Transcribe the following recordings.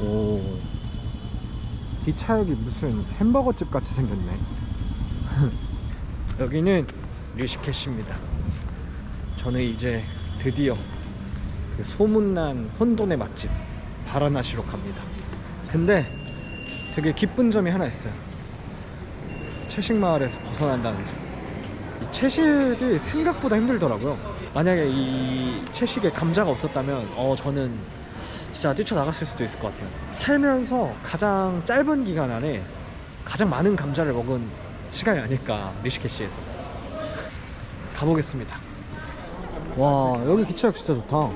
오. 기차역이 무슨 햄버거 집 같이 생겼네. 여기는 류시케시입니다. 저는 이제 드디어 그 소문난 혼돈의 맛집 바라나시로 갑니다. 근데 되게 기쁜 점이 하나 있어요. 채식 마을에서 벗어난다는 점. 이 채식이 생각보다 힘들더라고요. 만약에 이 채식에 감자가 없었다면, 어 저는 진짜 뛰쳐나갔을 수도 있을 것 같아요. 살면서 가장 짧은 기간 안에 가장 많은 감자를 먹은 시간이 아닐까 리시케시에서 가보겠습니다. 와 여기 기차역 진짜 좋다.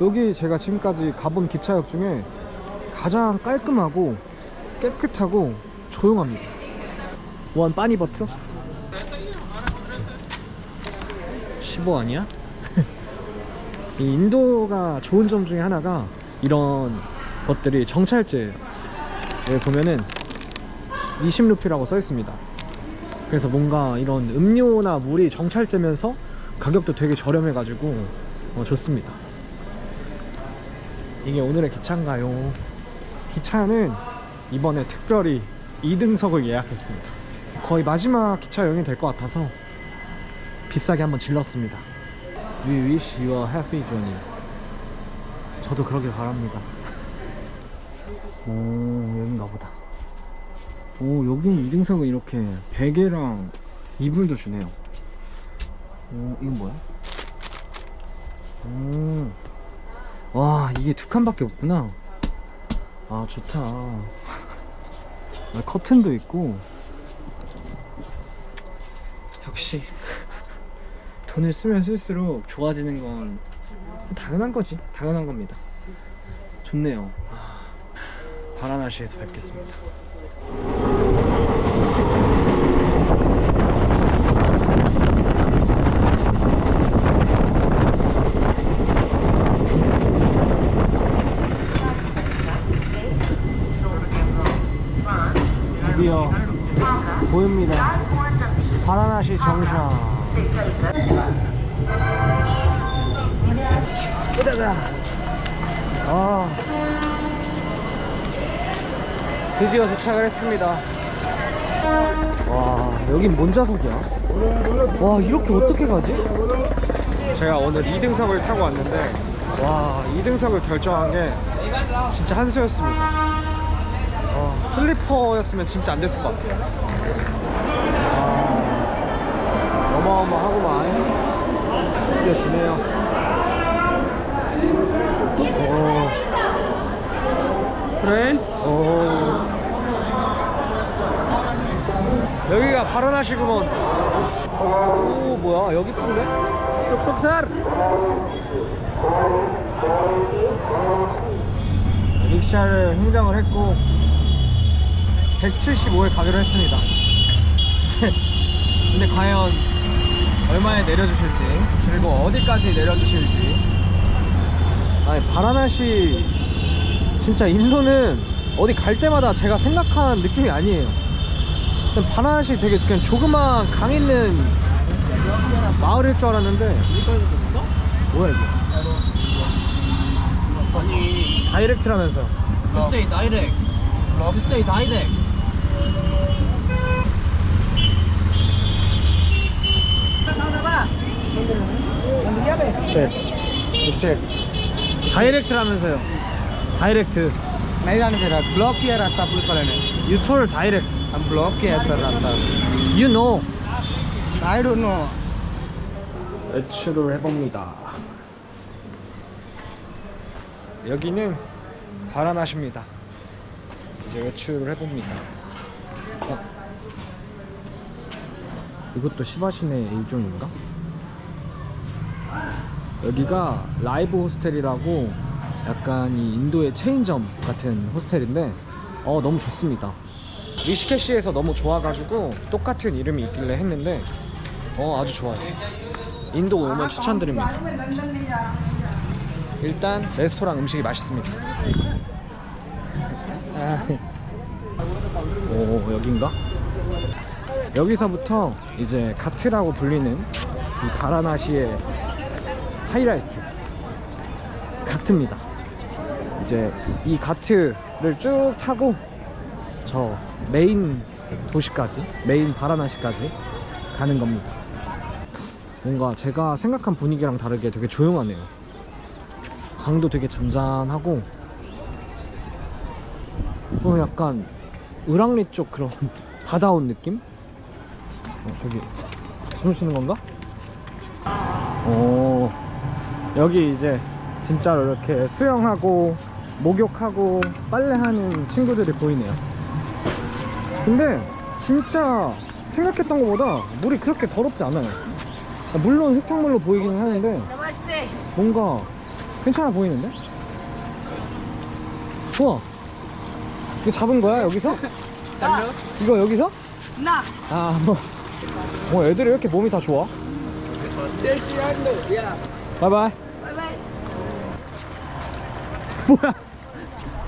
여기 제가 지금까지 가본 기차역 중에 가장 깔끔하고 깨끗하고 조용합니다. 원 빠니버트? 15 아니야? 이 인도가 좋은 점 중에 하나가 이런 것들이 정찰제예요. 여기 보면은 20루피라고 써 있습니다. 그래서 뭔가 이런 음료나 물이 정찰제면서 가격도 되게 저렴해 가지고 어, 좋습니다. 이게 오늘의 기차인가요? 기차는 이번에 특별히 2등석을 예약했습니다. 거의 마지막 기차 여행이 될 것 같아서 비싸게 한번 질렀습니다. We wish you a happy journey. 저도 그러길 바랍니다. 오, 여긴가 보다. 오, 여기는 2등석은 이렇게 베개랑 이불도 주네요. 오, 이건 뭐야? 오, 와, 이게 두 칸밖에 없구나. 아, 좋다. 아, 커튼도 있고. 역시 돈을 쓰면 쓸수록 좋아지는 건 당연한 거지. 당연한 겁니다. 좋네요. 아, 바라나시에서 뵙겠습니다 드디어 보입니다 바라나시 아. 드디어 도착을 했습니다. 와 여긴 뭔 좌석이야? 와 이렇게 어떻게 가지? 제가 오늘 2등석을 타고 왔는데 와 2등석을 결정한 게 진짜 한수였습니다. 어, 슬리퍼였으면 진짜 안 됐을 것 같아요 아, 어마어마하구만 느껴지네요 오. 그래? 오. 여기가 바라나시구먼 오 뭐야 여기 이쁜데? 똑똑살 릭샤를 흥정을 했고 175에 가기로 했습니다 근데 과연 얼마에 내려주실지 그리고 어디까지 내려주실지 아니 바라나시 진짜 인도는 어디 갈 때마다 제가 생각한 느낌이 아니에요. 그냥 바라나시 되게 그냥 조그만 강 있는 마을일 줄 알았는데. 뭐야 이게? 아니 다이렉트라면서. 스테이 다이렉 스테이 다이렉 스텝 스텝 다이렉트라면서요 다이렉트 नहीं जाने दे रहा ब्लॉक किया है रास्ता पुलिस वाले ने 유톨 다이렉트 हम ब्लॉक किया है सर रास्ता You know I don't know 외출을 해봅니다 여기는 바라나시입니다 이제 외출을 해봅니다 어? 이것도 시바시네 일종인가? 여기가 라이브 호스텔이라고 약간 이 인도의 체인점 같은 호스텔인데 어 너무 좋습니다. 리시케시에서 너무 좋아가지고 똑같은 이름이 있길래 했는데 어 아주 좋아요. 인도 오면 추천드립니다. 일단 레스토랑 음식이 맛있습니다. 아. 오 여긴가? 여기서부터 이제 가트라고 불리는 이 바라나시의 하이라이트. 가트입니다 이제 이 가트를 쭉 타고 저 메인 도시까지 메인 바라나시까지 가는 겁니다. 뭔가 제가 생각한 분위기랑 다르게 되게 조용하네요. 강도 되게 잔잔하고 어 약간 을왕리 쪽 그런 바다 온 느낌? 어, 저기 숨 쉬는 건가? 오 여기 이제 진짜로 이렇게 수영하고 목욕하고 빨래하는 친구들이 보이네요. 근데 진짜 생각했던 것보다 물이 그렇게 더럽지 않아요. 아, 물론 흙탕물로 보이기는 하는데 뭔가 괜찮아 보이는데? 좋아. 이거 잡은 거야 여기서? 이거 여기서? 나. 아 뭐. 뭐 애들이 왜 이렇게 몸이 다 좋아? 바이바이. 바이바이. 뭐야?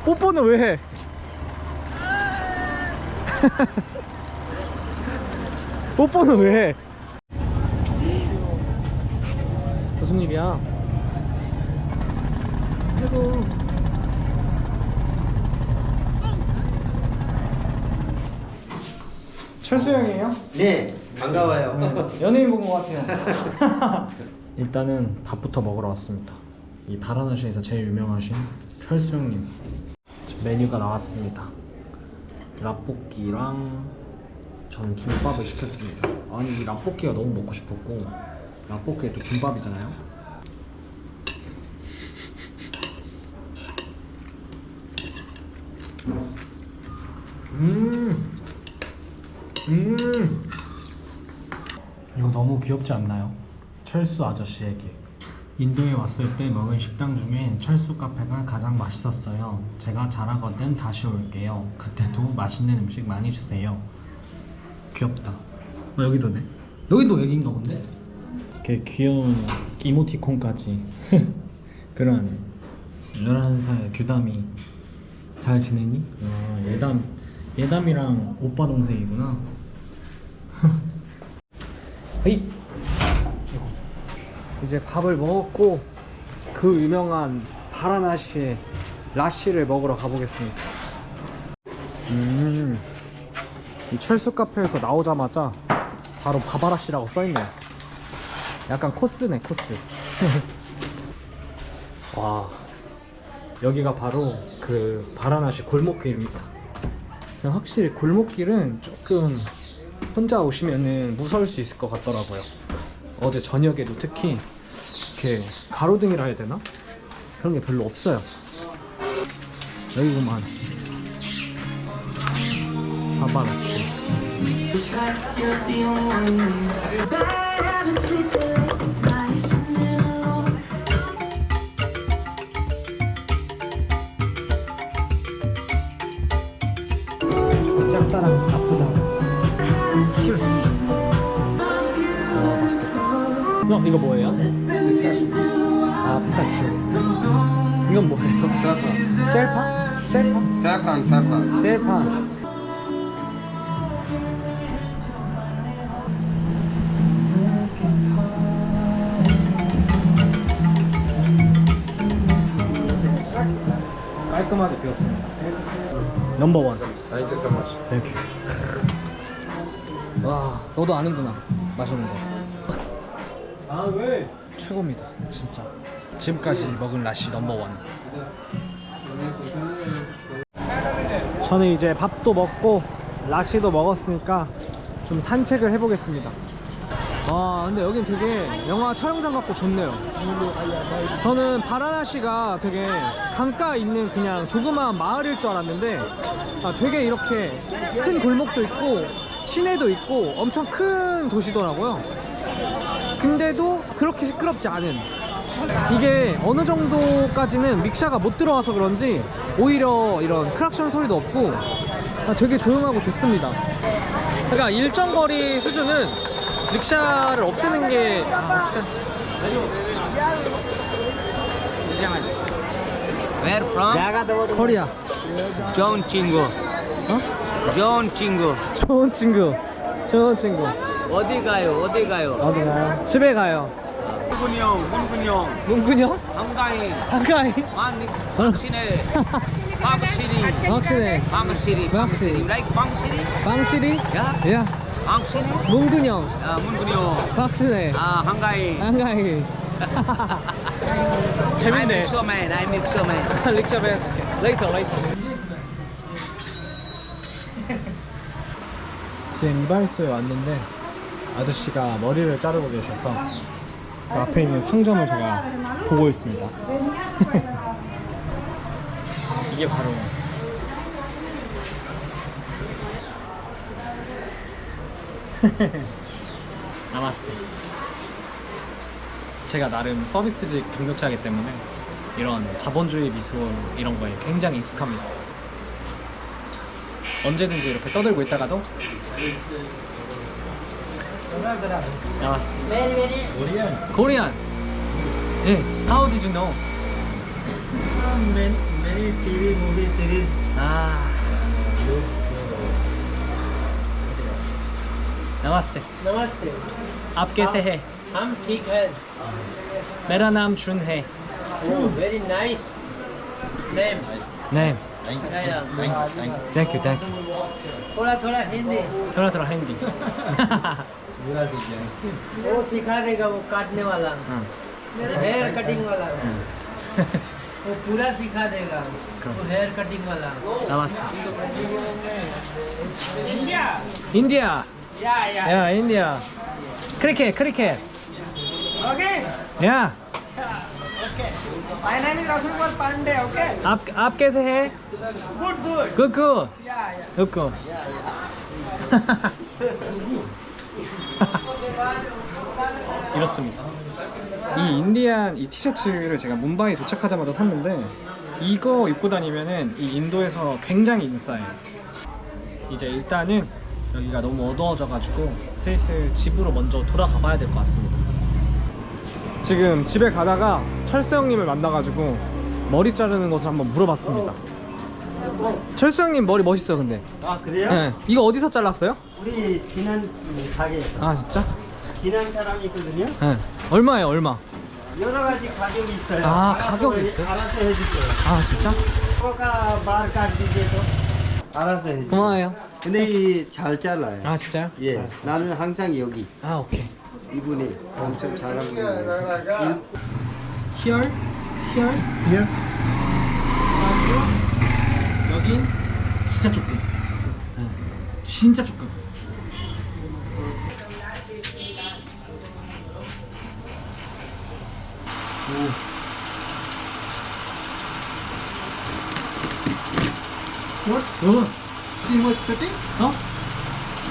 뽀뽀는 왜 해? 뽀뽀는 왜 해? 무슨 일이야? 아이고. 철수 형이에요? 네, 반가워요. 연예인 본 것 같아요. 일단은 밥부터 먹으러 왔습니다. 이 바라나시에서 제일 유명하신 철수 형님 메뉴가 나왔습니다. 라볶이랑 저는 김밥을 시켰습니다. 아니 이 라볶이가 너무 먹고 싶었고 라볶이에 또 김밥이잖아요. 음, 음. 이거 너무 귀엽지 않나요? 철수 아저씨에게 인도에 왔을 때 먹은 식당 중에 철수 카페가 가장 맛있었어요. 제가 잘하거든 다시 올게요. 그때도 맛있는 음식 많이 주세요. 귀엽다. 어, 여기도네. 여기도 애기인가 본데? 이렇게 귀여운 이모티콘까지 그런 11살 규담이 잘 지내니? 아, 예담 예담이랑 오빠 동생이구나. 헤이. 이제 밥을 먹었고 그 유명한 바라나시의 라시를 먹으러 가보겠습니다. 음, 이 철수 카페에서 나오자마자 바로 바바라시라고 써있네요. 약간 코스네 코스. 와, 여기가 바로 그 바라나시 골목길입니다. 확실히 골목길은 조금 혼자 오시면은 무서울 수 있을 것 같더라고요. 어제 저녁에도 특히 이렇게 가로등이라 해야 되나? 그런 게 별로 없어요. 여기구만. 바바라스. 짝사랑 아프다. 큐. 어 이거 뭐예요? 아 피스타치오. 이건 뭐예요? 셀파? 셀파? 사프란, 사프란. 셀파. 깔끔하게 비웠습니다. 넘버 원. Thank you so much. 땡큐. 와, 너도 아는구나. 맛있는 거. 아, 왜? 최고입니다. 진짜. 지금까지 먹은 라시 넘버 원. 저는 이제 밥도 먹고 라시도 먹었으니까 좀 산책을 해보겠습니다. 와, 근데 여긴 되게 영화 촬영장 같고 좋네요. 저는 바라나시가 되게 강가 있는 그냥 조그마한 마을일 줄 알았는데 아, 되게 이렇게 큰 골목도 있고 시내도 있고 엄청 큰 도시더라고요. 근데도 그렇게 시끄럽지 않은 이게 어느 정도까지는 믹샤가 못 들어와서 그런지 오히려 이런 크락션 소리도 없고 아, 되게 조용하고 좋습니다. 그러니까 일정 거리 수준은 릭샤를 없애는 게 아, 없애... Where from? 코리아 John Chingo. 어? John Chingo. 좋은 친구 좋은 친구 어디 가요? 어디 가요? 어디 가요? 집에 가요 Mungunyong, Mungunyong, 문근영? Hangai, 한가히? Manik, Bangsine, Bangsiri, 확실해 Bangsiri, Bangsiri. You like Bangsiri? 빵실이? Yeah, 야 Bangsiri. 문근영 Uh, Mungunyong. 확실해 Ah, Hangai. 한가히 I 재밌네 make so man. I make so man. 릭샤벤 레이터 레이터 지금 이발소에 왔는데 아저씨가 머리를 자르고 계셔서 그 앞에 있는 상점을 제가 보고 있습니다 이게 바로 나마스테 제가 나름 서비스직 경력자이기 때문에 이런 자본주의 미술 이런 거에 굉장히 익숙합니다. 언제든지 이렇게 떠들고 있다가도 Namaste. Where, where? Korean. Korean. Yeah. How did you know? Many, many TV movie series. Ah. Look. नमस्ते नमस्ते आप कैसे हैं हम ठीक है मेरा नाम चुन है very nice name name thank you thank you थोड़ा थोड़ा हिंदी थोड़ा थोड़ा हिंदी बुरा सीख जाएँगे वो सिखा देगा वो काटने वाला। हाँ। हेयर कटिंग वाला। हाँ। वो पूरा सिखा देगा। हेयर कटिंग वाला। नमस्ते। India. India. Yeah yeah. India. Cricket cricket. Okay. Yeah. Okay. आप आप कैसे हैं? Good good good good good yeah. Good good. Yeah. 이렇습니다. 이 인디안 이 티셔츠를 제가 뭄바이 도착하자마자 샀는데 이거 입고 다니면은 이 인도에서 굉장히 인싸예요. 이제 일단은 여기가 너무 어두워져가지고 슬슬 집으로 먼저 돌아가 봐야 될 것 같습니다. 지금 집에 가다가 철수 형님을 만나가지고 머리 자르는 것을 한번 물어봤습니다. 철수 형님 머리 멋있어요, 근데. 아 그래요? 네. 이거 어디서 잘랐어요? 우리 지난 가게에서 아 진짜? 지난 사람이 있거든요. 네. 얼마예요? 얼마? 여러 가지 가격이 있어요. 아, 알아서 가격이 해- 있어요? 알아서 해줄게요. 아 진짜? 코가 말 까르디제도 알아서 해줄게요. 고마워요. 근데 이 잘 잘라요. 아 진짜요? 예, 나는 항상 여기 아 오케이. 이분이 엄청 잘하고 있는 Here, here. 예? 여긴 진짜 조금. 네. 진짜 조금. 오. 뭐? 이거 끝이? 어?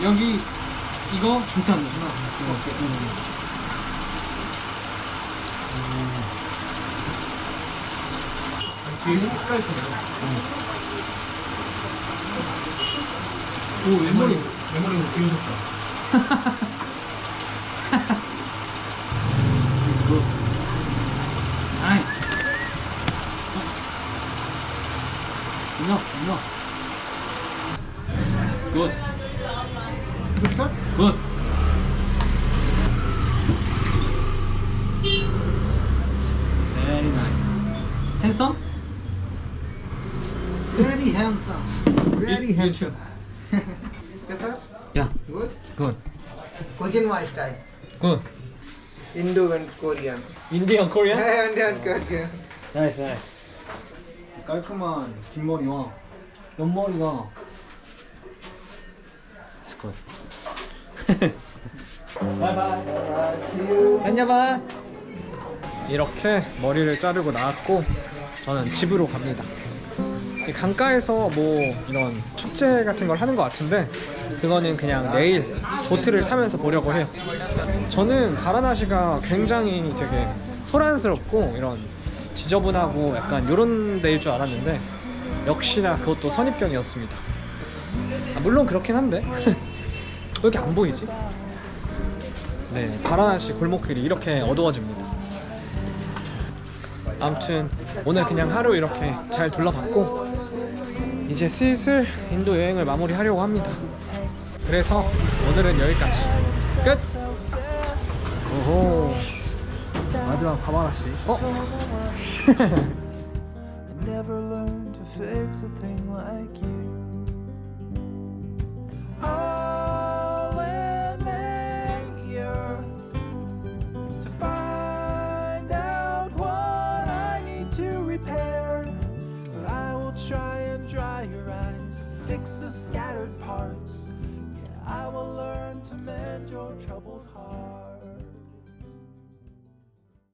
여기 이거 절대 안 되잖아. 이거. 뒤에 깔끔해. 오 왼머리 왼머리가 비웃었다. Enough, enough. It's good. Good, sir? Good. Very nice. Handsome? Very handsome. Very you, handsome. You? Yeah. Good? Good. Cooking wise style. Good. Indo and Korean. Indian Korean? Indian Korean. Nice, nice. 깔끔한 뒷머리와 옆머리가 good. 바이바이. 안녕. 이렇게 머리를 자르고 나왔고 저는 집으로 갑니다. 이 강가에서 뭐 이런 축제 같은 걸 하는 것 같은데 그거는 그냥 내일 보트를 타면서 보려고 해요. 저는 바라나시가 굉장히 되게 소란스럽고 이런 지저분하고 약간 이런 데일 줄 알았는데 역시나 그것도 선입견이었습니다. 아, 물론 그렇긴 한데 왜 이렇게 안 보이지? 네, 바라나시 골목길이 이렇게 어두워집니다. 아무튼 오늘 그냥 하루 이렇게 잘 둘러봤고 이제 슬슬 인도 여행을 마무리하려고 합니다. 그래서 오늘은 여기까지 끝. 오호. 마지막 바바라 씨. 어? I never learned to fix a thing like you. I'll end here to find out what I need to repair. But I will try and dry your eyes, fix the scattered parts. Yeah, I will learn to mend your troubled heart.